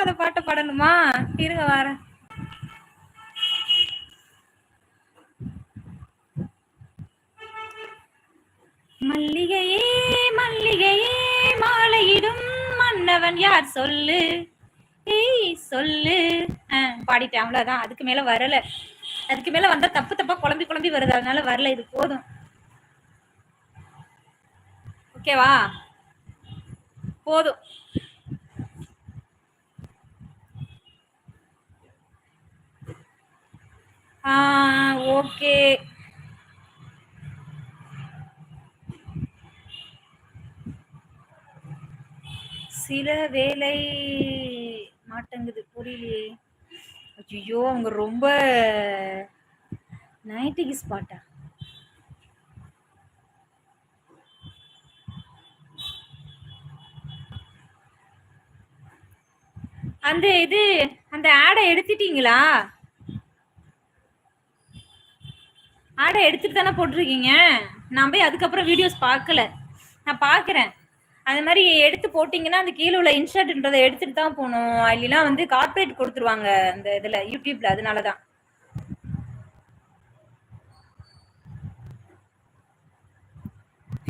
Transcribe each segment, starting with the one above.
எனக்கும் அந்த பாட்டை பாடணுமா? இருங்க வரேன். மல்லிகையே மல்லிகையே மாலையிடும் மன்னவன் யார் சொல்லு? ஏய் சொல்லு. ஆஹ் பாடிட்டேன் அவ்வளவுதான். அதுக்கு மேல வரல. அதுக்கு மேல வந்தா தப்பு தப்பா குழம்பி குழம்பி வருது. அதனால வரல இது போதும். ஓகேவா? போதும். ஆ ஓகே. சில வேலை மாட்டேங்குது புரியலையே. ஐயோ அவங்க ரொம்ப நைட்டுக்கு ஸ்பாட்டா? அந்த இது அந்த ஆடை எடுத்துட்டீங்களா? ஆடை எடுத்துட்டு தானே போட்டிருக்கீங்க? நான் போய் அதுக்கப்புறம் வீடியோஸ் பார்க்கல. நான் பார்க்குறேன். அது மாதிரி எடுத்து போட்டிங்கன்னா அந்த கீழே உள்ள இன்ஷர்ட்ன்றதை எடுத்துட்டு தான் போகணும். இல்லைன்னா வந்து கார்ப்பரேட் கொடுத்துருவாங்க அந்த இதில் யூடியூப்பில் அதனால தான்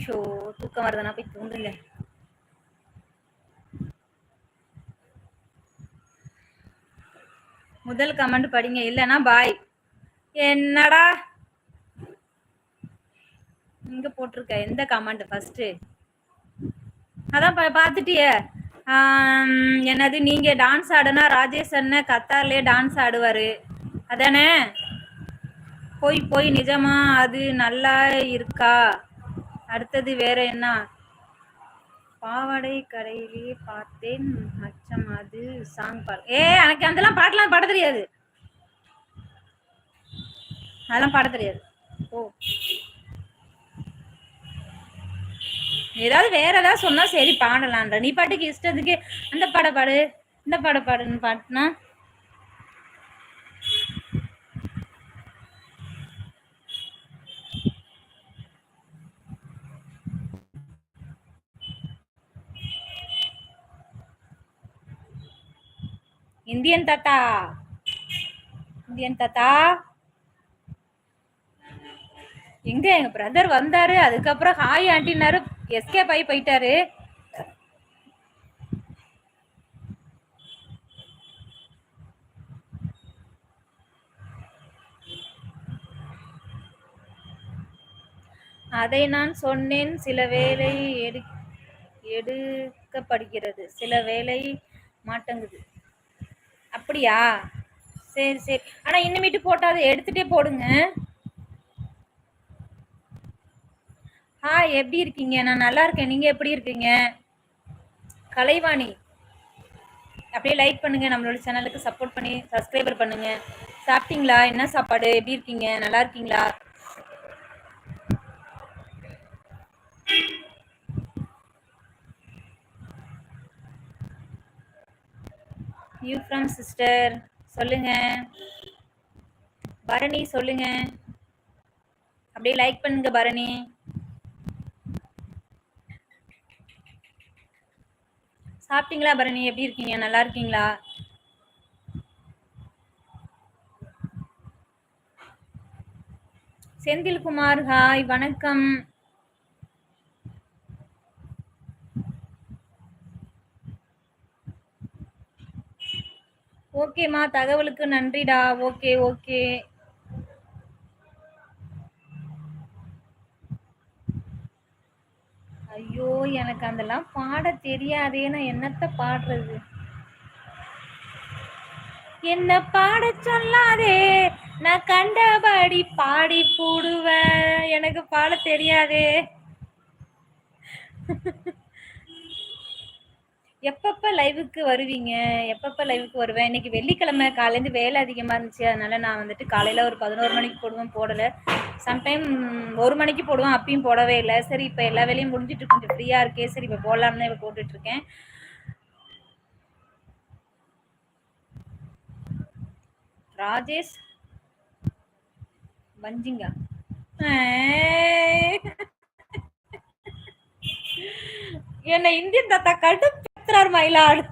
ஷோ தூக்கம் வருதுன்னா போய் தூங்குங்க முதல் கமெண்ட் படிங்க. இல்லைன்னா பாய் என்னடா? இங்க போட்டிருக்க எந்த கமெண்ட் ஃபர்ஸ்ட் அதான் பா பார்த்துட்டிய. என்னது நீங்க டான்ஸ் ஆடுனா ராஜேஷ் அண்ணன் கத்தார்லயே டான்ஸ் ஆடுவாரு. அதானே? போய் போய் நிஜமா அது நல்லா இருக்கா? அடுத்தது வேற என்ன? பாவாடை கடையிலேயே பார்த்தேன் அச்சம் அது சாங் பாடு ஏ எனக்கு அதெல்லாம் பாட்டெல்லாம் பாட தெரியாது. அதெல்லாம் பாட தெரியாது. ஓ ஏதாவது வேற ஏதாவது சொன்னா சரி பாடலான்ற நீ பாட்டுக்கு இஷ்டத்துக்கு அந்த பாட பாடு இந்த பாட பாடுன்னு பாட்டுனா இந்தியன் தாத்தா. இந்தியன் தாத்தா. எங்க எங்க பிரதர் வந்தாரு அதுக்கப்புறம் ஹாய் ஆண்டினாரு எஸ்கே பை போயிட்டாரு. அதை நான் சொன்னேன் சில வேலை எடு எடுக்கப்படுகிறது. சில வேலை மாட்டேங்குது. அப்படியா? சரி சரி. ஆனா இன்னமேட்டு போட்டா எடுத்துகிட்டே எடுத்துட்டே போடுங்க. ஹாய் எப்படி இருக்கீங்க? நான் நல்லா இருக்கேன். நீங்க எப்படி இருக்கீங்க? கலைவாணி. அப்படியே லைக் பண்ணுங்க. நம்மளோட சேனலுக்கு சப்போர்ட் பண்ணி சப்ஸ்கிரைபர் பண்ணுங்க. சாப்பிட்டீங்களா? என்ன சாப்பாடு? எப்படி இருக்கீங்க? நல்லா இருக்கீங்களா? யூ ஃப்ரம் சிஸ்டர் சொல்லுங்க. பரணி சொல்லுங்க. அப்படியே லைக் பண்ணுங்க பரணி. சாப்பிட்டீங்களா பரணி? எப்படி இருக்கீங்க? நல்லா இருக்கீங்களா? செந்தில்குமார் ஹாய் வணக்கம். ஓகேம்மா தகவலுக்கு நன்றிடா. Okay okay. ஐயோ எனக்கு அதெல்லாம் பாட தெரியாதே. நான் என்னத்த பாடுறது? என்ன பாட சொல்லாதே. நான் கண்டபடி பாடி போடுவேன். எனக்கு பாட தெரியாதே. எப்பப்ப லைவுக்கு வருவீங்க? எப்பப்ப லைவுக்கு வருவேன் இன்னைக்கு வெள்ளிக்கிழமை காலையிலேருந்து வேலை அதிகமாக இருந்துச்சு. அதனால நான் வந்துட்டு காலையில் ஒரு பதினோரு மணிக்கு போடுவேன் போடலை. சம்டைம் ஒரு மணிக்கு போடுவேன் அப்பயும் போடவே இல்லை. சரி இப்போ எல்லா வேலையும் முடிஞ்சிட்டு கொஞ்சம் ஃப்ரீயாக இருக்கே. சரி இப்போ போடலாம்னு இப்போ போட்டுட்ருக்கேன் ராஜேஷ்? வஞ்சிங்கா? என்ன இந்தியன் தாத்தா கடுப்பு. இருக்கிறார் மயிலாடு.